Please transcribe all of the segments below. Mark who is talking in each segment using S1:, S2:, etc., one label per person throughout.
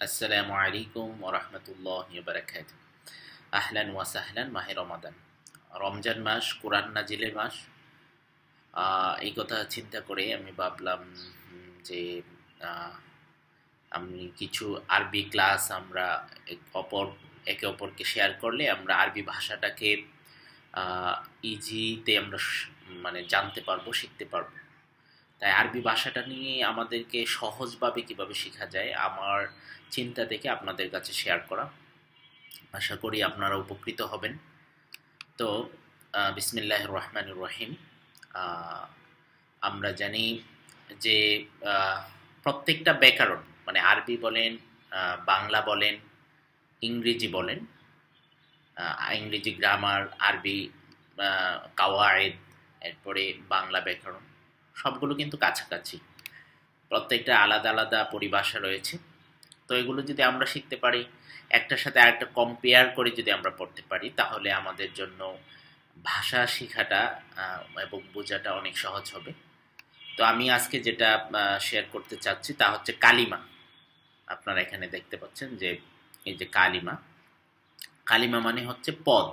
S1: আসসালামু আলাইকুম ওরহমতুল্লাহ বারাকাত আহলান ওয়াসাহলান মাহে রমাদান। রমজান মাস, কোরআন নাজিলের মাস। এই কথা চিন্তা করে আমি ভাবলাম যে আমি কিছু আরবি ক্লাস আমরা অপর, একে অপরকে শেয়ার করলে আমরা আরবি ভাষাটাকে ইজিতে আমরা মানে জানতে পারব, শিখতে পারব। তাই আরবি ভাষাটা নিয়ে আমাদেরকে সহজভাবে কীভাবে শেখা যায়, আমার চিন্তা থেকে আপনাদের কাছে শেয়ার করা। আশা করি আপনারা উপকৃত হবেন। তো বিসমিল্লাহ রহমান রহিম। আমরা জানি যে প্রত্যেকটা ব্যাকরণ মানে আরবি বলেন বাংলা বলেন, ইংরেজি বলেন ইংরেজি গ্রামার আরবি কাওয়ায়েদ, এরপরে বাংলা ব্যাকরণ। সবগুলো কিন্তু কাছাকাছি। প্রত্যেকটা আলাদা আলাদা পরিভাষা রয়েছে। তো এগুলো যদি আমরা শিখতে পারি, একটার সাথে আরেকটা কম্পেয়ার করে যদি আমরা পড়তে পারি, তাহলে আমাদের জন্য ভাষা শেখাটা এবং বোঝাটা অনেক সহজ হবে। তো আমি আজকে যেটা শেয়ার করতে চাচ্ছি তা হচ্ছে কালিমা। আপনারা এখানে দেখতে পাচ্ছেন যে, এই যে কালিমা। কালিমা মানে হচ্ছে পদ।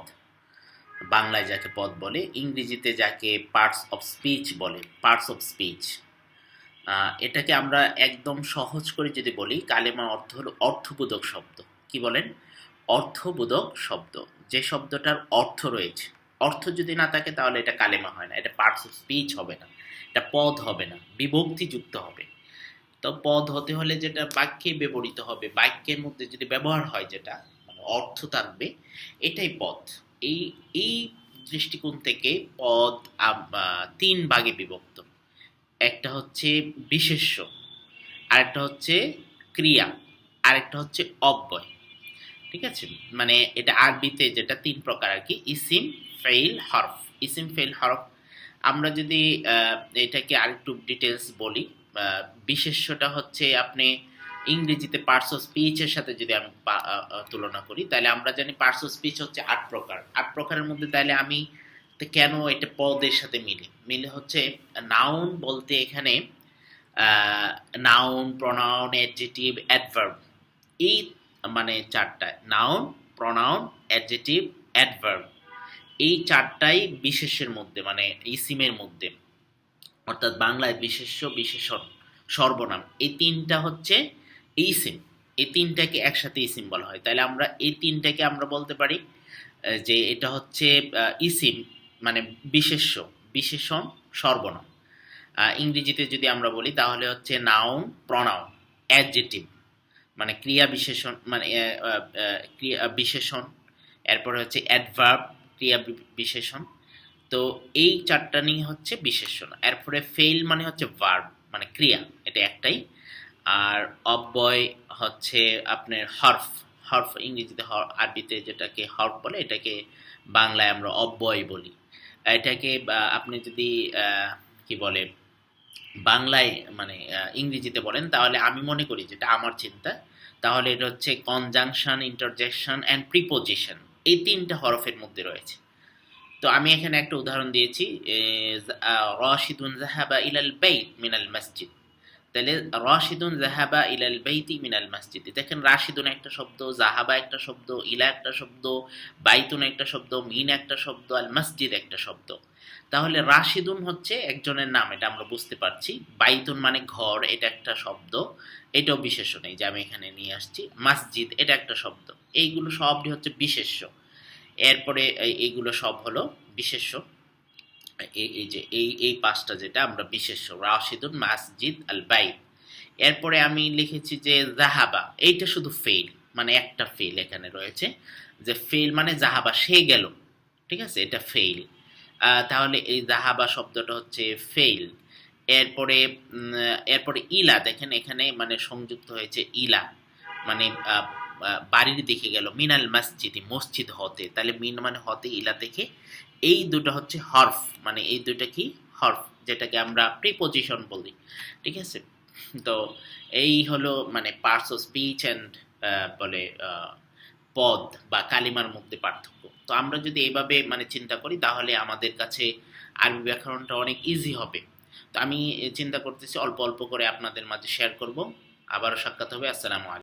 S1: বাংলায় যাকে পদ বলে, ইংরেজিতে যাকে পার্টস অফ স্পিচ বলে পার্টস অফ স্পিচ এটাকে আমরা একদম সহজ করে যদি বলি কালেমা অর্থ হল অর্থবোধক শব্দ। কি বলেন? অর্থবোধক শব্দ। যে শব্দটার অর্থ রয়েছে, অর্থ যদি না থাকে তাহলে এটা কালেমা হয় না, এটা পার্টস অফ স্পিচ হবে না, এটা পদ হবে না, বিভক্তিযুক্ত হবে। তো পদ হতে হলে যেটা বাক্যে ব্যবহৃত হবে, বাক্যের মধ্যে যদি ব্যবহার হয় যেটা মানে অর্থ থাকবে, এটাই পদ। এই এই দৃষ্টিকোণ থেকে পদ তিন ভাগে বিভক্ত। একটা হচ্ছে বিশেষ্য, আরেকটা হচ্ছে ক্রিয়া, আরেকটা হচ্ছে অব্যয়। ঠিক আছে? মানে এটা আরবিতে যেটা তিন প্রকার আর কি, ইসিম, ফেইল, হরফ। ইসিম, ফেইল, হরফ। আমরা যদি এটাকে আরেকটু ডিটেলস বলি বিশেষ্যটা হচ্ছে আপনি ইংরেজিতে পার্টস অফ স্পিচের সাথে যদি আমি তুলনা করি, তাহলে আমরা জানি পার্টস অফ স্পিচ হচ্ছে আট প্রকার। আট প্রকারের মধ্যে তাহলে আমি কেন এটা পদের সাথে মিলে? মিলে হচ্ছে নাউন বলতে এখানে নাউন প্রনাউন অ্যাডজেটিভ অ্যাডভার্ব এই মানে চারটা নাউন প্রনাউন অ্যাডজেটিভ অ্যাডভার্ব এই চারটাই বিশেষের মধ্যে মানে ইসিমের মধ্যে। অর্থাৎ বাংলায় বিশেষ্য, বিশেষণ, সর্বনাম। এই তিনটা হচ্ছে ইসিম এই তিনটাকে একসাথে ইসিম বলা হয়। তাহলে আমরা এই তিনটাকে আমরা বলতে পারি যে এটা হচ্ছে ইসিম মানে বিশেষ্য, বিশেষণ, সর্বনাম। ইংরেজিতে যদি আমরা বলি, তাহলে হচ্ছে নাউন প্রনাউন অ্যাডজেটিভ মানে ক্রিয়া বিশেষণ মানে ক্রিয়া বিশেষণ, এরপরে হচ্ছে অ্যাডভার্ব ক্রিয়া বিশেষণ। তো এই চারটা নিয়ে হচ্ছে বিশেষণ। এরপরে ফেইল মানে হচ্ছে ভার্ব মানে ক্রিয়া, এটা একটাই। আর অব্যয় হচ্ছে আপনার হরফ হরফ ইংরেজিতে আরবিতে যেটাকে হরফ বলে এটাকে বাংলায় আমরা অব্যয় বলি। এটাকে আপনি যদি কি বলে বাংলায় মানে ইংরেজিতে বলেন তাহলে আমি মনে করি যেটা আমার চিন্তা তাহলে এটা হচ্ছে কনজাংশন ইন্টারজেকশন অ্যান্ড প্রিপোজিশন এই তিনটা হরফের মধ্যে রয়েছে। তো আমি এখানে একটা উদাহরণ দিয়েছি আহ, জাহাবা ইলাল বাইত মিনাল মসজিদ। তাহলে রাশিদুন জাহাবা ইলাল বাইতি মিনাল মসজিদ। দেখেন রাশিদুন একটা শব্দ জাহাবা একটা শব্দ, ইলা একটা শব্দ, বাইতুন একটা শব্দ, মিন একটা শব্দ, আল মসজিদ একটা শব্দ। তাহলে রাশিদুন হচ্ছে একজনের নাম, এটা আমরা বুঝতে পারছি। বাইতুন মানে ঘর, এটা একটা শব্দ। এটাও বিশেষণ, এই যে আমি এখানে নিয়ে আসছি। মসজিদ, এটা একটা শব্দ। এইগুলো সবটি হচ্ছে বিশেষ্য। এরপরে এইগুলো সব হলো বিশেষ্য। এই যে, এই এই পাঁচটা যেটা আমরা বিশেষ, রাশিদুন, মাসজিদ আল বাইত এরপরে আমি লিখেছি যে জাহাবা, এইটা শুধু ফেল মানে একটা ফেল এখানে রয়েছে। যে ফেল মানে জাহাবা, সে গেল, ঠিক আছে? এটা ফেল তাহলে এই জাহাবা শব্দটা হচ্ছে ফেল এরপরে এরপরে ইলা, দেখেন এখানে মানে সংযুক্ত হয়েছে ইলা। মানে বাড়ির দিকে গেল, মিনাল মসজিদ মসজিদ হতে। তাহলে মিন মানে হতে, ইলা থেকে। এই দুটো হচ্ছে হরফ মানে এই দুটা কি? হরফ, যেটাকে আমরা প্রিপোজিশন বলি, ঠিক আছে? তো এই হলো মানে পার্টস অফ স্পিচ অ্যান্ড বলে পদ বা কালিমার মধ্যে পার্থক্য। তো আমরা যদি এইভাবে মানে চিন্তা করি, তাহলে আমাদের কাছে আরবি ব্যাকরণটা অনেক ইজি হবে। তো আমি চিন্তা করতেছি, অল্প অল্প করে আপনাদের মাঝে শেয়ার করব। আবারও সাক্ষাৎ হবে, আসসালামু আলাইকুম।